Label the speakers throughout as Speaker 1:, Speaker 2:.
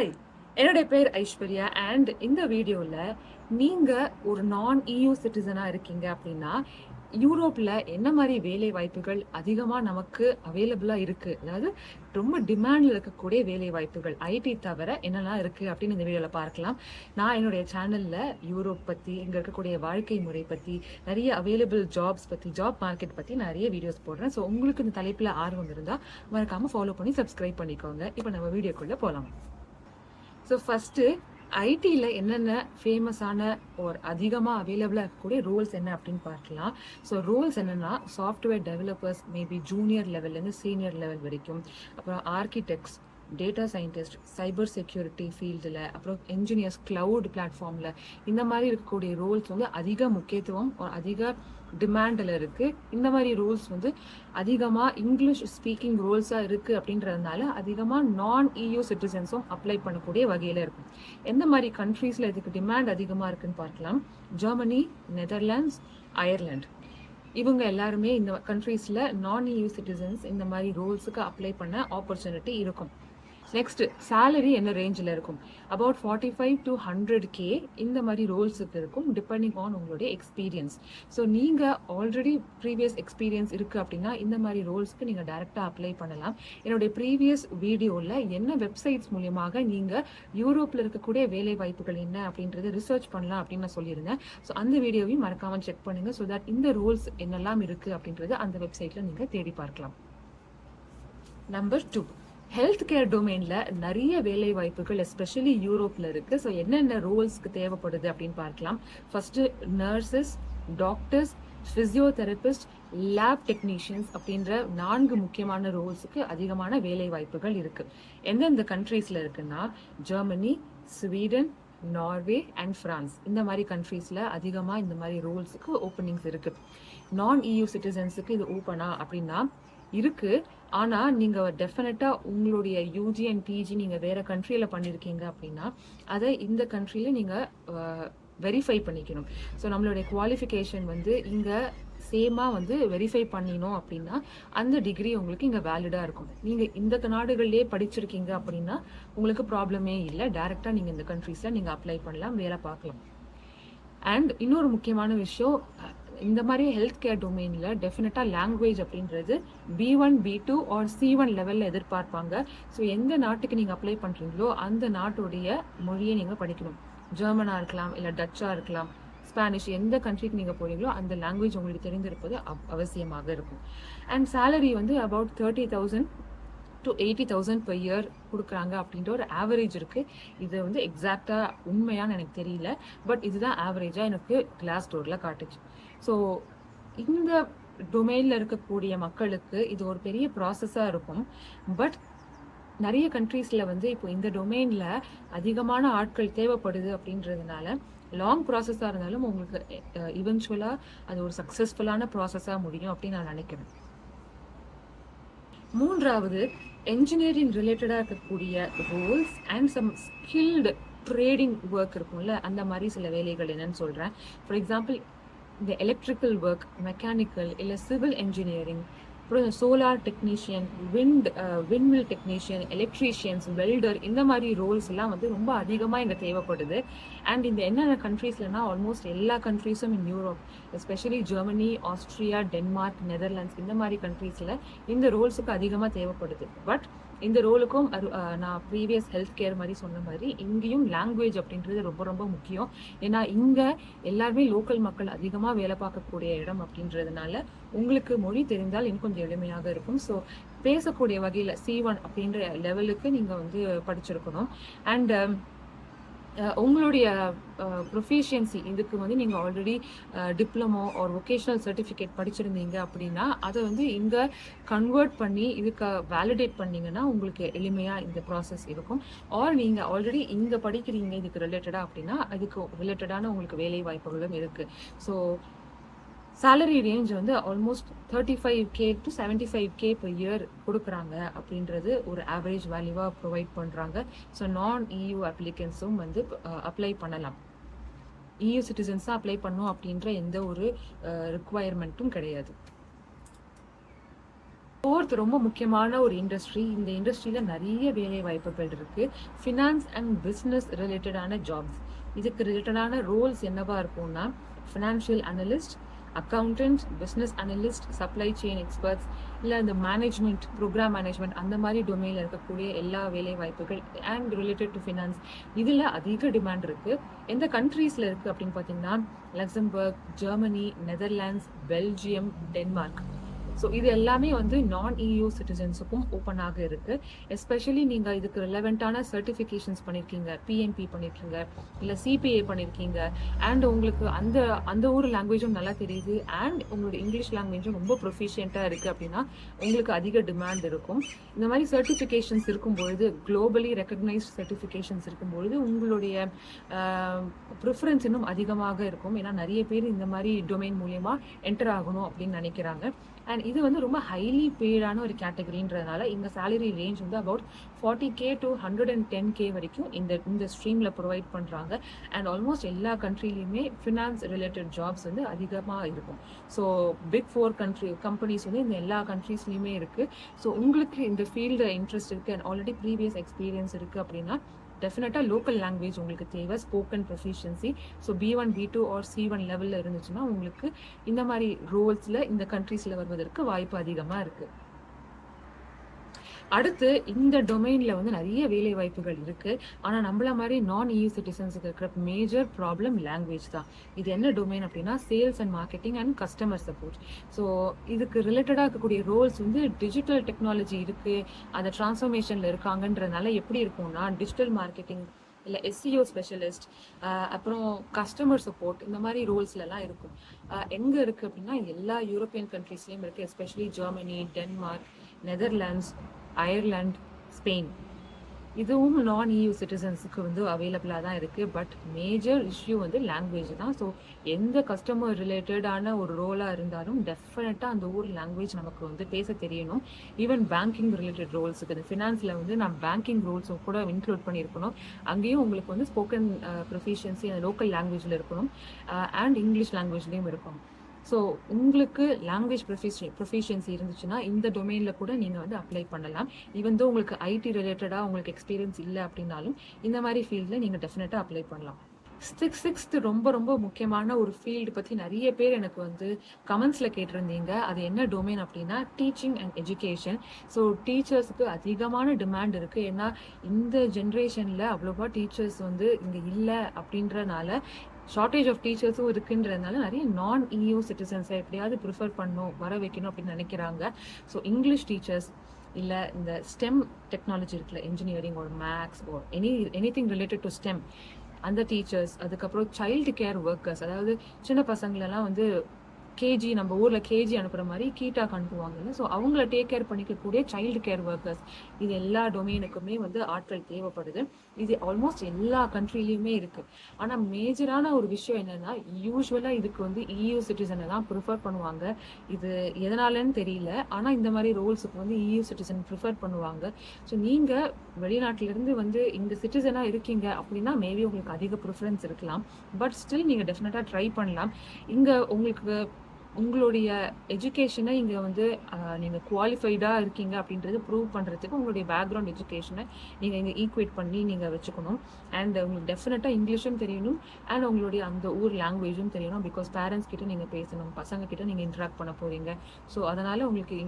Speaker 1: Hi என்னுடைய பேர் Aishwarya and இந்த வீடியோவில் நீங்கள் ஒரு நான் இயூ சிட்டிசனாக இருக்கீங்க அப்படின்னா யூரோப்பில் என்ன மாதிரி வேலை வாய்ப்புகள் அதிகமாக நமக்கு அவைலபிளாக இருக்குது அதாவது ரொம்ப டிமாண்டில் இருக்கக்கூடிய வேலை வாய்ப்புகள் ஐடி தவிர என்னெல்லாம் இருக்குது அப்படின்னு இந்த வீடியோவில் பார்க்கலாம். நான் என்னுடைய சேனலில் யூரோப் பற்றி இங்கே இருக்கக்கூடிய வாழ்க்கை முறை பற்றி நிறைய அவைலபிள் ஜாப்ஸ் பற்றி ஜாப் மார்க்கெட் பற்றி நிறைய வீடியோஸ் போடுறேன். ஸோ உங்களுக்கு இந்த தலைப்பில் ஆர்வம் இருந்தால் மறக்காமல் ஃபாலோ பண்ணி சப்ஸ்கிரைப் பண்ணிக்கோங்க. இப்போ நம்ம வீடியோக்குள்ளே போகலாம் ஸோ ஃபஸ்ட்டு ஐடியில் என்னென்ன ஃபேமஸான ஒரு அதிகமாக அவைலபிளாக இருக்கக்கூடிய ரோல்ஸ் என்ன அப்படின்னு பார்க்கலாம். ஸோ ரோல்ஸ் என்னென்னா சாஃப்ட்வேர் டெவலப்பர்ஸ் மேபி ஜூனியர் லெவல்லேருந்து சீனியர் லெவல் வரைக்கும். அப்புறம் architects data scientist cyber security ஃபீல்டில் அப்புறம் என்ஜினியர்ஸ் க்ளவுட் பிளாட்ஃபார்மில் இந்த மாதிரி இருக்கக்கூடிய ரோல்ஸ் வந்து அதிக முக்கியத்துவம் அதிக டிமாண்டில் இருக்குது இந்த மாதிரி ரோல்ஸ் வந்து அதிகமாக இங்கிலீஷ் ஸ்பீக்கிங் ரோல்ஸாக இருக்குது அப்படின்றதுனால அதிகமாக நான் இயூ சிட்டிசன்ஸும் அப்ளை பண்ணக்கூடிய வகையில் இருக்கும். எந்த மாதிரி கண்ட்ரீஸில் இதுக்கு டிமாண்ட் அதிகமாக இருக்குன்னு பார்க்கலாம். ஜெர்மனி நெதர்லாண்ட்ஸ் அயர்லாண்ட் இவங்க எல்லாருமே இந்த கண்ட்ரீஸில் நான் இயூ சிட்டிசன்ஸ் இந்த மாதிரி ரோல்ஸுக்கு அப்ளை பண்ண ஆப்பர்ச்சுனிட்டி இருக்கும். நெக்ஸ்ட் சேலரி என்ன ரேஞ்சில் இருக்கும்? About forty five to hundred K இந்த மாதிரி ரோல்ஸுக்கு இருக்கும் டிபெண்டிங் ஆன் உங்களுடைய எக்ஸ்பீரியன்ஸ் ஸோ நீங்கள் ஆல்ரெடி ப்ரீவியஸ் எக்ஸ்பீரியன்ஸ் இருக்குது அப்படின்னா இந்த மாதிரி ரோல்ஸ்க்கு நீங்கள் டேரெக்டாக அப்ளை பண்ணலாம். என்னுடைய ப்ரீவியஸ் வீடியோவில் என்ன வெப்சைட்ஸ் மூலியமாக நீங்கள் யூரோப்பில் இருக்கக்கூடிய வேலை வாய்ப்புகள் என்ன அப்படின்றது ரிசர்ச் பண்ணலாம் அப்படின்னு நான் சொல்லியிருந்தேன். ஸோ அந்த வீடியோவையும் மறக்காமல் செக் பண்ணுங்கள் ஸோ தட் இந்த ரோல்ஸ் என்னெல்லாம் இருக்குது அப்படின்றது அந்த வெப்சைட்டில் நீங்கள் தேடி பார்க்கலாம். நம்பர் டூ ஹெல்த் கேர் டொமைனில் நிறைய வேலை வாய்ப்புகள் எஸ்பெஷலி யூரோப்பில் இருக்குது ஸோ என்னென்ன ரோல்ஸ்க்கு தேவைப்படுது அப்படின்னு பார்க்கலாம். First nurses doctors physiotherapist lab technicians அப்படின்ற நான்கு முக்கியமான ரோல்ஸுக்கு அதிகமான வேலை வாய்ப்புகள் இருக்குது எந்தெந்த கண்ட்ரீஸில் இருக்குன்னா Germany Sweden Norway and France இந்த மாதிரி கண்ட்ரீஸில் அதிகமாக இந்த மாதிரி ரோல்ஸுக்கு ஓப்பனிங்ஸ் இருக்குது நான் இயூ சிட்டிசன்ஸுக்கு இது ஓப்பனா அப்படின்னா இருக்குது ஆனால் நீங்கள் டெஃபினட்டாக உங்களுடைய யூஜி அண்ட் பிஜி நீங்கள் வேறு கண்ட்ரியில் பண்ணியிருக்கீங்க அப்படின்னா அதை இந்த கண்ட்ரியில் நீங்கள் வெரிஃபை பண்ணிக்கணும். ஸோ நம்மளுடைய குவாலிஃபிகேஷன் வந்து இங்கே சேமாக வந்து வெரிஃபை பண்ணினோம் அப்படின்னா அந்த டிகிரி உங்களுக்கு இங்கே வேலிடாக இருக்கும். நீங்கள் இந்த நாடுகள்லேயே படிச்சிருக்கீங்க அப்படின்னா உங்களுக்கு ப்ராப்ளமே இல்லை. டேரெக்டாக நீங்கள் இந்த கண்ட்ரீஸில் நீங்கள் அப்ளை பண்ணலாம் வேலை பார்க்கலாம். அண்ட் இன்னொரு முக்கியமான விஷயம் இந்த மாதிரி ஹெல்த் கேர் டொமைனில் டெஃபினட்டாக லாங்குவேஜ் அப்படின்றது B one B two or C one லெவலில் எதிர்பார்ப்பாங்க. ஸோ எந்த நாட்டுக்கு நீங்கள் அப்ளை பண்ணுறீங்களோ அந்த நாட்டுடைய மொழியை நீங்கள் படிக்கணும். ஜெர்மனாக இருக்கலாம் இல்லை டச்சாக இருக்கலாம் ஸ்பானிஷ் எந்த கண்ட்ரிக்கு நீங்கள் போகிறீங்களோ அந்த லாங்குவேஜ் உங்களுக்கு தெரிந்திருப்பது அவசியமாக இருக்கும். அண்ட் சேலரி வந்து about thirty thousand to eighty thousand per year கொடுக்குறாங்க அப்படின்ற ஒரு ஆவரேஜ் இருக்குது இது வந்து எக்ஸாக்டாக உண்மையான்னு எனக்கு தெரியல. பட் இதுதான் ஆவரேஜாக எனக்கு கிளாஸ் டோரில் காட்டுச்சு. ஸோ இந்த டொமைனில் இருக்கக்கூடிய மக்களுக்கு இது ஒரு பெரிய ப்ராசஸாக இருக்கும். பட் நிறைய கண்ட்ரீஸில் வந்து இப்போ இந்த டொமைனில் அதிகமான ஆட்கள் தேவைப்படுது அப்படின்றதுனால லாங் ப்ராசஸாக இருந்தாலும் உங்களுக்கு இவென்ச்சுவலாக அது ஒரு சக்ஸஸ்ஃபுல்லான ப்ராசஸாக முடியும் அப்படின்னு நான் நினைக்கிறேன். மூன்றாவது என்ஜினியரிங் ரிலேட்டடாக இருக்கக்கூடிய roles and some skilled trading work இருக்கும்ல அந்த மாதிரி சில வேலைகள் என்னன்னு சொல்கிறேன் ஃபார் எக்ஸாம்பிள் இந்த எலக்ட்ரிக்கல் ஒர்க் மெக்கானிக்கல் இல்லை சிவில் என்ஜினியரிங் அப்புறம் solar technician wind windmill technician electricians welder இந்த மாதிரி ரோல்ஸ் எல்லாம் வந்து ரொம்ப அதிகமாக இங்கே தேவைப்படுது. அண்ட் இந்த என்னென்ன கண்ட்ரீஸ்லனா ஆல்மோஸ்ட் எல்லா கண்ட்ரீஸும் in Europe especially Germany Austria Denmark Netherlands இந்த மாதிரி கண்ட்ரீஸில் இந்த ரோல்ஸுக்கு அதிகமாக தேவைப்படுது. பட் இந்த ரோலுக்கும் நான் ப்ரீவியஸ் ஹெல்த் கேர் மாதிரி சொன்ன மாதிரி இங்கேயும் லாங்குவேஜ் அப்படின்றது ரொம்ப ரொம்ப முக்கியம். ஏன்னா இங்கே எல்லாருமே லோக்கல் மக்கள் அதிகமாக வேலை பார்க்கக்கூடிய இடம் அப்படின்றதுனால உங்களுக்கு மொழி தெரிந்தால் இன்னும் கொஞ்சம் எளிமையாக இருக்கும். ஸோ பேசக்கூடிய வகையில் சி ஒன் அப்படின்ற லெவலுக்கு நீங்கள் வந்து படிச்சிருக்கணும். அண்ட் உங்களுடைய ப்ரொஃபிஷியன்சி இதுக்கு வந்து நீங்கள் ஆல்ரெடி டிப்ளமோ ஒரு ஒகேஷ்னல் சர்டிஃபிகேட் படிச்சிருந்தீங்க அப்படின்னா அதை வந்து இங்கே கன்வெர்ட் பண்ணி இதுக்கு வேலிடேட் பண்ணீங்கன்னா உங்களுக்கு எளிமையாக இந்த ப்ராசஸ் இருக்கும். ஆர் நீங்கள் ஆல்ரெடி இங்கே படிக்கிறீங்க இதுக்கு ரிலேட்டடாக அப்படின்னா அதுக்கு ரிலேட்டடான உங்களுக்கு வேலை வாய்ப்புகளும் இருக்குது ஸோ சேலரி ரேஞ்ச் வந்து almost thirty five K to seventy five K per year கொடுக்குறாங்க அப்படின்றது ஒரு ஆவரேஜ் வேல்யூவாக ப்ரொவைட் பண்ணுறாங்க ஸோ நான் இயூ அப்ளிகன்ஸும் வந்து அப்ளை பண்ணலாம். இயூ சிட்டிசன்ஸாக அப்ளை பண்ணும் அப்படின்ற எந்த ஒரு ரிக்குவயர்மெண்ட்டும் கிடையாது. ஃபோர்த் ரொம்ப முக்கியமான ஒரு இண்டஸ்ட்ரி இந்த இண்டஸ்ட்ரியில் நிறைய வேலை வாய்ப்புகள் இருக்குது ஃபினான்ஸ் அண்ட் பிஸ்னஸ் ரிலேட்டடான ஜாப்ஸ் இதுக்கு ரிலேட்டடான ரோல்ஸ் என்னவா இருக்கும்னா financial analyst accountant business analyst supply chain experts இல்லை இந்த மேனேஜ்மெண்ட் ப்ரோக்ராம் மேனேஜ்மெண்ட் அந்த மாதிரி டொமைனில் இருக்கக்கூடிய எல்லா வேலை வாய்ப்புகள் அண்ட் ரிலேட்டட் டு ஃபினான்ஸ் இதில் அதிக டிமாண்ட் இருக்குது எந்த கண்ட்ரீஸில் இருக்குது அப்படின்னு பார்த்தீங்கன்னா Luxembourg Germany Netherlands Belgium Denmark so இது எல்லாமே வந்து நான் இயூ சிட்டிசன்ஸுக்கும் ஓப்பனாக இருக்கு. எஸ்பெஷலி நீங்கள் இதுக்கு ரிலவெண்ட்டான சர்டிஃபிகேஷன்ஸ் பண்ணியிருக்கீங்க பிஎன்பி பண்ணியிருக்கீங்க இல்லை சிபிஏ பண்ணியிருக்கீங்க அண்ட் உங்களுக்கு அந்த அந்த ஊர் லாங்குவேஜும் நல்லா தெரியுது அண்ட் உங்களோட இங்கிலீஷ் லாங்குவேஜும் ரொம்ப ப்ரொஃபிஷியண்ட்டாக இருக்குது அப்படின்னா உங்களுக்கு அதிக டிமாண்ட் இருக்கும். இந்த மாதிரி சர்டிஃபிகேஷன்ஸ் இருக்கும்பொழுது குளோபலி ரெக்கக்னைஸ்ட் சர்டிஃபிகேஷன்ஸ் இருக்கும்பொழுது உங்களுடைய ப்ரிஃபரன்ஸ் இன்னும் அதிகமாக இருக்கும். ஏன்னா நிறைய பேர் இந்த மாதிரி டொமைன் மூலியமாக என்டர் ஆகணும் அப்படின்னு நினைக்கிறாங்க. அண்ட் இது வந்து ரொம்ப ஹைலி பெய்டான ஒரு கேட்டகரின்றதுனால இங்கே சேலரி ரேஞ்ச் வந்து about forty K to hundred and ten K வரைக்கும் இந்த இந்த ஸ்ட்ரீமில் ப்ரொவைட் பண்ணுறாங்க அண்ட் ஆல்மோஸ்ட் எல்லா கண்ட்ரிலையுமே ஃபினான்ஸ் ரிலேட்டட் ஜாப்ஸ் வந்து அதிகமாக இருக்கும். So big four country companies வந்து இந்த எல்லா கண்ட்ரீஸ்லையுமே இருக்குது ஸோ உங்களுக்கு இந்த ஃபீல்டு இன்ட்ரெஸ்ட் இருக்குது அண்ட் ஆல்ரெடி ப்ரீவியஸ் எக்ஸ்பீரியன்ஸ் இருக்குது அப்படின்னா டெஃபினட்டாக லோக்கல் லாங்குவேஜ் உங்களுக்கு தேவை. Spoken proficiency so B one B two or C one லெவலில் இருந்துச்சுன்னா உங்களுக்கு இந்த மாதிரி ரோல்ஸில் இந்த கண்ட்ரீஸில் வருவதற்கு வாய்ப்பு அதிகமாக இருக்குது அடுத்து இந்த டொமைனில் வந்து நிறைய வேலை வாய்ப்புகள் இருக்கு. ஆனால் நம்மள மாதிரி நான் இயூ சிட்டிசன்ஸுக்கு இருக்கிற மேஜர் ப்ராப்ளம் லாங்குவேஜ் தான். இது என்ன டொமைன் அப்படின்னா sales and marketing and customer support so இதுக்கு ரிலேட்டடாக இருக்கக்கூடிய ரோல்ஸ் வந்து டிஜிட்டல் டெக்னாலஜி இருக்கு. அந்த டிரான்ஸ்ஃபர்மேஷனில் இருக்காங்கன்றதுனால எப்படி இருக்கும்னா டிஜிட்டல் மார்க்கெட்டிங் இல்லை எஸ்சிஓ ஸ்பெஷலிஸ்ட் அப்புறம் கஸ்டமர் சப்போர்ட் இந்த மாதிரி ரோல்ஸ்லலாம் இருக்கும். எங்கே இருக்குது அப்படின்னா எல்லா யூரோப்பியன் கண்ட்ரீஸ்லேயும் இருக்குது especially Germany Denmark Netherlands Ireland Spain இதுவும் நான் இயூ சிட்டிசன்ஸுக்கு வந்து அவைலபிளாக தான் இருக்குது பட் மேஜர் இஷ்யூ வந்து லாங்குவேஜ் தான். ஸோ எந்த கஸ்டமர் ரிலேட்டடான ஒரு ரோலாக இருந்தாலும் டெஃபினட்டாக அந்த ஊர் லாங்குவேஜ் நமக்கு வந்து பேச தெரியணும். ஈவன் பேங்கிங் ரிலேட்டட் ரோல்ஸுக்கு இந்த ஃபினான்ஸில் வந்து நான் பேங்கிங் ரோல்ஸும் கூட இன்க்ளூட் பண்ணியிருக்கணும். அங்கேயும் உங்களுக்கு வந்து ஸ்போக்கன் ப்ரொஃபிஷியன்சி uh, அந்த லோக்கல் லாங்குவேஜில் இருக்கணும். அண்ட் இங்கிலீஷ் லாங்குவேஜ்லேயும் இருக்கணும். ஸோ உங்களுக்கு லாங்குவேஜ் ப்ரொஃபிஷி ப்ரொஃபிஷியன்சி இருந்துச்சுன்னா இந்த டொமைனில் கூட நீங்கள் வந்து அப்ளை பண்ணலாம். ஈவன் தோ உங்களுக்கு ஐடி ரிலேட்டடாக உங்களுக்கு எக்ஸ்பீரியன்ஸ் இல்லை அப்படின்னாலும் இந்த மாதிரி ஃபீல்டில் நீங்கள் டெஃபினட்டாக அப்ளை பண்ணலாம். சிக்ஸ் சிக்ஸ்த்து ரொம்ப ரொம்ப முக்கியமான ஒரு ஃபீல்டு பற்றி நிறைய பேர் எனக்கு வந்து கமெண்ட்ஸில் கேட்டிருந்தீங்க. அது என்ன டொமைன் அப்படின்னா டீச்சிங் அண்ட் எஜுகேஷன் ஸோ டீச்சர்ஸுக்கு அதிகமான டிமாண்ட் இருக்குது ஏன்னா இந்த ஜென்ரேஷனில் அவ்வளோவா டீச்சர்ஸ் வந்து இங்கே இல்லை அப்படின்றனால ஷார்ட்டேஜ் ஆஃப் டீச்சர்ஸும் இருக்குன்றதுனால நிறைய நான் இயூ சிட்டிசன்ஸை எப்படியாவது ப்ரிஃபர் பண்ணும் வர வைக்கணும் அப்படின்னு நினைக்கிறாங்க. ஸோ இங்கிலீஷ் டீச்சர்ஸ் இல்லை இந்த ஸ்டெம் டெக்னாலஜி இருக்குல்ல இன்ஜினியரிங் ஒரு maths oh any any thing related to STEM அந்த டீச்சர்ஸ் அதுக்கப்புறம் சைல்டு கேர் ஒர்க்கர்ஸ் அதாவது சின்ன பசங்களெல்லாம் வந்து கேஜி நம்ம ஊரில் கேஜி அனுப்புகிற மாதிரி கீட்டாக்கு அனுப்புவாங்கல்ல. ஸோ அவங்கள டேக் கேர் பண்ணிக்கக்கூடிய சைல்டு கேர் ஒர்க்கர்ஸ் இது எல்லா டொமைனுக்குமே வந்து ஆட்கள் தேவைப்படுது. இது ஆல்மோஸ்ட் எல்லா கண்ட்ரிலையுமே இருக்குது ஆனால் மேஜரான ஒரு விஷயம் என்னென்னா யூஸ்வலாக இதுக்கு வந்து இயூ சிட்டிசனை தான் ப்ரிஃபர் பண்ணுவாங்க. இது எதனாலன்னு தெரியல. ஆனால் இந்த மாதிரி ரோல்ஸுக்கு வந்து இயூ சிட்டிசன் ப்ரிஃபர் பண்ணுவாங்க. ஸோ நீங்கள் வெளிநாட்டிலேருந்து வந்து இந்த சிட்டிசனாக இருக்கீங்க அப்படின்னா மேபி உங்களுக்கு அதிக ப்ரிஃபரன்ஸ் இருக்கலாம். பட் ஸ்டில் நீங்கள் டெஃபினட்டாக ட்ரை பண்ணலாம். இங்கே உங்களுக்கு உங்களுடைய எஜுகேஷனை இங்கே வந்து நீங்கள் குவாலிஃபைடாக இருக்கீங்க அப்படின்றது ப்ரூவ் பண்ணுறதுக்கு உங்களுடைய பேக்ரவுண்ட் எஜுகேஷனை நீங்கள் இங்கே ஈக்குவேட் பண்ணி நீங்கள் வச்சுக்கணும். அண்ட் உங்களுக்கு டெஃபினட்டாக இங்கிலீஷும் தெரியணும். அண்ட் உங்களுடைய அந்த ஊர் லாங்குவேஜும் தெரியணும். பிகாஸ் பேரண்ட்ஸ் கிட்ட நீங்கள் பேசணும். பசங்க கிட்ட நீங்கள் இன்ட்ராக்ட் பண்ண போகிறீங்க ஸோ அதனால் உங்களுக்கு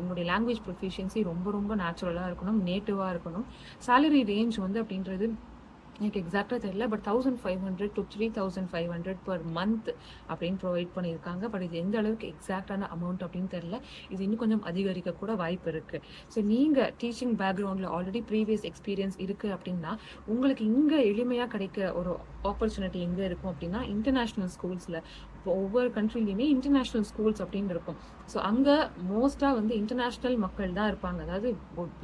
Speaker 1: உங்களுடைய லாங்குவேஜ் ப்ரொஃபிஷியன்சி ரொம்ப ரொம்ப நேச்சுரலாக இருக்கணும். நேட்டிவாக இருக்கணும். சேலரி ரேஞ்ச் வந்து அப்படின்றது எனக்கு எக்ஸாக்டாக தெரியல but thousand five hundred to three thousand five hundred per month அப்படின்னு ப்ரொவைட் பண்ணியிருக்காங்க. பட் இது எந்த அளவுக்கு எக்ஸாக்டான அமௌண்ட் அப்படின்னு தெரியல. இது இன்னும் கொஞ்சம் அதிகரிக்க கூட வாய்ப்பு இருக்குது ஸோ நீங்கள் டீச்சிங் பேக்ரவுண்டில் ஆல்ரெடி ப்ரீவியஸ் எக்ஸ்பீரியன்ஸ் இருக்குது அப்படின்னா உங்களுக்கு இங்கே எளிமையாக கிடைக்க ஒரு ஆப்பர்ச்சுனிட்டி எங்கே இருக்கும் அப்படின்னா இன்டர்நேஷ்னல் ஸ்கூல்ஸில் இப்போ ஒவ்வொரு கண்ட்ரிலையுமே இன்டர்நேஷ்னல் ஸ்கூல்ஸ் அப்படின்னு இருக்கும். ஸோ அங்கே மோஸ்ட்டாக வந்து இன்டர்நேஷ்னல் மக்கள் தான் இருப்பாங்க. அதாவது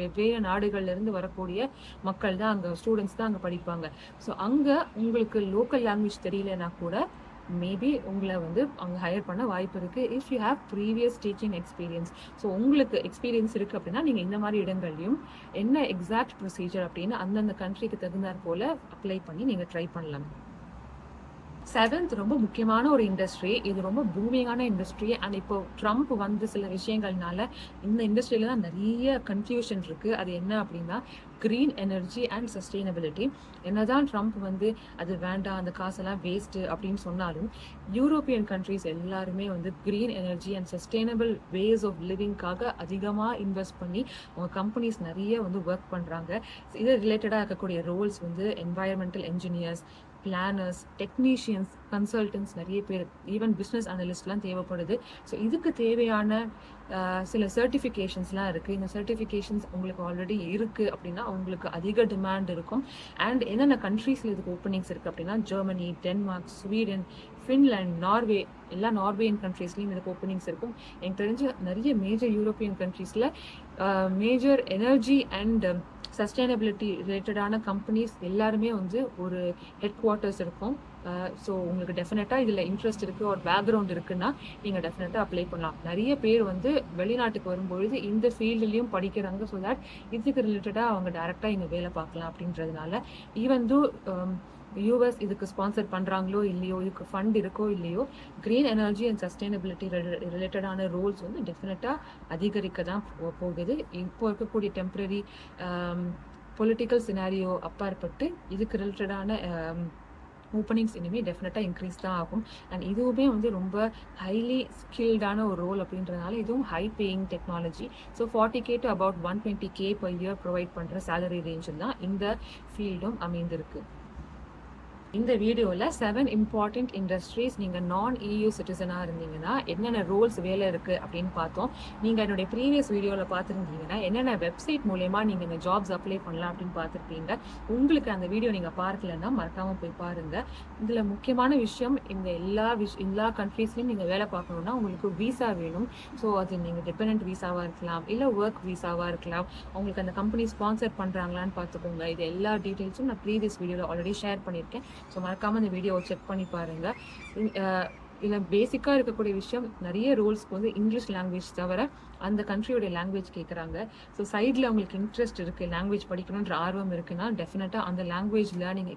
Speaker 1: வெவ்வேறு நாடுகள்லேருந்து வரக்கூடிய மக்கள் தான் அங்கே ஸ்டூடெண்ட்ஸ் தான் அங்கே படிப்பாங்க. ஸோ அங்கே உங்களுக்கு லோக்கல் லாங்குவேஜ் தெரியலனா கூட மேபி உங்களை வந்து அங்கே ஹையர் பண்ண வாய்ப்பு இருக்குது if you have previous teaching experience so உங்களுக்கு எக்ஸ்பீரியன்ஸ் இருக்குது அப்படின்னா நீங்கள் இந்த மாதிரி இடங்கள்லையும் என்ன எக்ஸாக்ட் ப்ரொசீஜர் அப்படின்னு அந்தந்த கண்ட்ரிக்கு தகுந்தாற் போல் அப்ளை பண்ணி நீங்கள் ட்ரை பண்ணலாம். செவன்த் ரொம்ப முக்கியமான ஒரு இண்டஸ்ட்ரி இது ரொம்ப பூமியான இண்டஸ்ட்ரி அண்ட் இப்போ ட்ரம்ப் வந்து சில விஷயங்கள்னால இந்த இண்டஸ்ட்ரியில தான் நிறைய கன்ஃபியூஷன் இருக்கு. அது என்ன அப்படின்னா க்ரீன் எனர்ஜி அண்ட் சஸ்டைனபிலிட்டி என்னதான் ட்ரம்ப் வந்து அது வேண்டாம் அந்த காசெல்லாம் வேஸ்ட்டு அப்படின்னு சொன்னாலும் யூரோப்பியன் கண்ட்ரீஸ் எல்லாருமே வந்து green energy and sustainable ways of லிவிங்காக அதிகமாக இன்வெஸ்ட் பண்ணி அவங்க கம்பெனிஸ் நிறைய வந்து ஒர்க் பண்ணுறாங்க இது ரிலேட்டடாக இருக்கக்கூடிய ரோல்ஸ் வந்து environmental engineers planners technicians consultants நிறைய பேர் ஈவன் பிஸ்னஸ் அனலிஸ்ட்லாம் தேவைப்படுது. ஸோ இதுக்கு தேவையான சில சர்டிஃபிகேஷன்ஸ்லாம் இருக்குது இந்த சர்டிஃபிகேஷன்ஸ் உங்களுக்கு ஆல்ரெடி இருக்குது அப்படின்னா உங்களுக்கு அதிக டிமாண்ட் இருக்கும். அண்ட் என்னென்ன கண்ட்ரீஸில் இதுக்கு ஓப்பனிங்ஸ் இருக்குது அப்படின்னா Germany Denmark Sweden Finland Norway எல்லா நார்வேயன் கண்ட்ரீஸ்லையும் இதுக்கு ஓப்பனிங்ஸ் இருக்கும். எனக்கு தெரிஞ்ச நிறைய மேஜர் யூரோப்பியன் கண்ட்ரீஸில் மேஜர் எனர்ஜி அண்ட் சஸ்டைனபிலிட்டி ரிலேட்டடான கம்பெனிஸ் எல்லாருமே வந்து ஒரு ஹெட் குவார்ட்டர்ஸ் இருக்கும் ஸோ உங்களுக்கு டெஃபினட்டாக இதில் இன்ட்ரெஸ்ட் இருக்குது ஒரு பேக்ரவுண்ட் இருக்குன்னா நீங்கள் டெஃபினட்டாக அப்ளை பண்ணலாம். நிறைய பேர் வந்து வெளிநாட்டுக்கு வரும்பொழுது இந்த ஃபீல்டுலேயும் படிக்கிறாங்க ஸோ தட் இதுக்கு ரிலேட்டடாக அவங்க டேரெக்டாக இங்கே வேலை பார்க்கலாம் அப்படின்றதுனால. ஈவன் தோ யூஎஸ் இதுக்கு ஸ்பான்சர் பண்ணுறாங்களோ இல்லையோ இதுக்கு ஃபண்ட் இருக்கோ இல்லையோ க்ரீன் எனர்ஜி அண்ட் சஸ்டைனபிலிட்டி ரிலேட்டடான ரோல்ஸ் வந்து டெஃபினட்டாக அதிகரிக்க தான் போ- போகுது. இப்போ இருக்கக்கூடிய டெம்பரரி பொலிட்டிக்கல் சினாரியோ அப்பாற்பட்டு இதுக்கு ரிலேட்டடான ஓப்பனிங்ஸ் இனிமேல் டெஃபினட்டாக இன்க்ரீஸ் தான் ஆகும். அண்ட் இதுவுமே வந்து ரொம்ப ஹைலி ஸ்கில்டான ஒரு ரோல் அப்படின்றதுனால இதுவும் high paying technology so forty K to about one twenty K per year provide பண்ணுற சேலரி ரேஞ்சில் தான் இந்த ஃபீல்டும் அமைந்திருக்கு. இந்த வீடியோவில் செவன் இம்பார்ட்டண்ட் இண்டஸ்ட்ரீஸ் நீங்கள் நான் இயூ சிட்டிசனாக இருந்தீங்கன்னா என்னென்ன ரோல்ஸ் வேலை இருக்குது அப்படின்னு பார்த்தோம். நீங்கள் என்னுடைய ப்ரீவியஸ் வீடியோவில் பார்த்துருந்தீங்கன்னா என்னென்ன வெப்சைட் மூலயமா நீங்கள் இந்த ஜாப்ஸ் அப்ளை பண்ணலாம் அப்படின்னு பார்த்துருப்பீங்க. உங்களுக்கு அந்த வீடியோ நீங்கள் பார்க்கலன்னா மறக்காமல் போய் பாருங்கள் இதில் முக்கியமான விஷயம் இந்த எல்லா விஷ் எல்லா கண்ட்ரீஸ்லையும் நீங்கள் வேலை பார்க்கணுன்னா உங்களுக்கு வீசா வேணும். ஸோ அது நீங்கள் டிபெண்ட் வீசாவாக இருக்கலாம் இல்லை ஒர்க் வீசாவாக இருக்கலாம். உங்களுக்கு அந்த கம்பெனி ஸ்பான்சர் பண்ணுறாங்களான்னு பார்த்துக்கோங்க. இது எல்லா டீட்டெயில்ஸும் நான் ப்ரீவியஸ் வீடியோவில் ஆல்ரெடி ஷேர் பண்ணியிருக்கேன். ஸோ மறக்காமல் இந்த வீடியோவை செக் பண்ணி பாருங்கள் இதில் பேசிக்காக இருக்கக்கூடிய விஷயம் நிறைய ரூல்ஸ்க்கு வந்து இங்கிலீஷ் லாங்குவேஜ் தவிர அந்த கண்ட்ரியோடைய லாங்குவேஜ் கேட்குறாங்க ஸோ சைடில் உங்களுக்கு இன்ட்ரெஸ்ட் இருக்குது லாங்குவேஜ் படிக்கணுன்ற ஆர்வம் இருக்குன்னா டெஃபினட்டாக அந்த லாங்குவேஜ் லேர்னிங்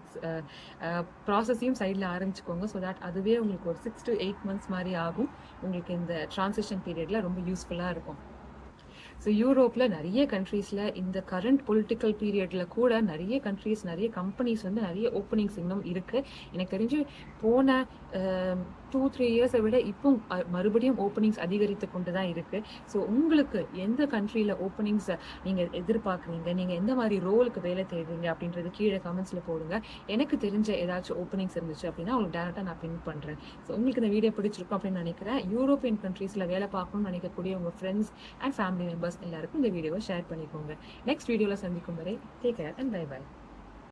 Speaker 1: ப்ராசஸையும் சைடில் ஆரம்பிச்சுக்கோங்க. ஸோ தட் அதுவே உங்களுக்கு ஒரு சிக்ஸ் டு எயிட் மந்த்ஸ் மாதிரி ஆகும். உங்களுக்கு இந்த ட்ரான்சிஷன் பீரியடில் ரொம்ப யூஸ்ஃபுல்லாக இருக்கும். ஸோ யூரோப்பில் நிறைய கண்ட்ரீஸில் இந்த கரண்ட் பொலிட்டிக்கல் பீரியடில் கூட நிறைய கண்ட்ரீஸ் நிறைய கம்பெனிஸ் வந்து நிறைய ஓப்பனிங்ஸ் இன்னும் இருக்குது எனக்கு தெரிஞ்சு போன டூ த்ரீ இயர்ஸை விட இப்போ மறுபடியும் ஓப்பனிங்ஸ் அதிகரித்து கொண்டு தான் இருக்குது ஸோ உங்களுக்கு எந்த கண்ட்ரியில் ஓப்பனிங்ஸை நீங்கள் எதிர்பார்க்குறீங்க? நீங்கள் எந்த மாதிரி ரோலுக்கு வேலை தேடுறீங்க? அப்படின்றது கீழே கமெண்ட்ஸில் போடுங்க. எனக்கு தெரிஞ்ச ஏதாச்சும் ஓப்பனிங்ஸ் இருந்துச்சு அப்படின்னா உங்களுக்கு டேரெக்டாக நான் பின் பண்ணுறேன் ஸோ உங்களுக்கு இந்த வீடியோ பிடிச்சிருக்கும் அப்படின்னு நினைக்கிறேன். யூரோப்பியன் கண்ட்ரீஸில் வேலை பார்க்கணும்னு நினைக்கக்கூடிய உங்கள் ஃப்ரெண்ட்ஸ் அண்ட் ஃபேமிலி மெம்பர்ஸ் எல்லாருக்கும் இந்த வீடியோவை ஷேர் பண்ணிக்கோங்க. நெக்ஸ்ட் வீடியோவில் சந்திக்கும் வரை take care and bye bye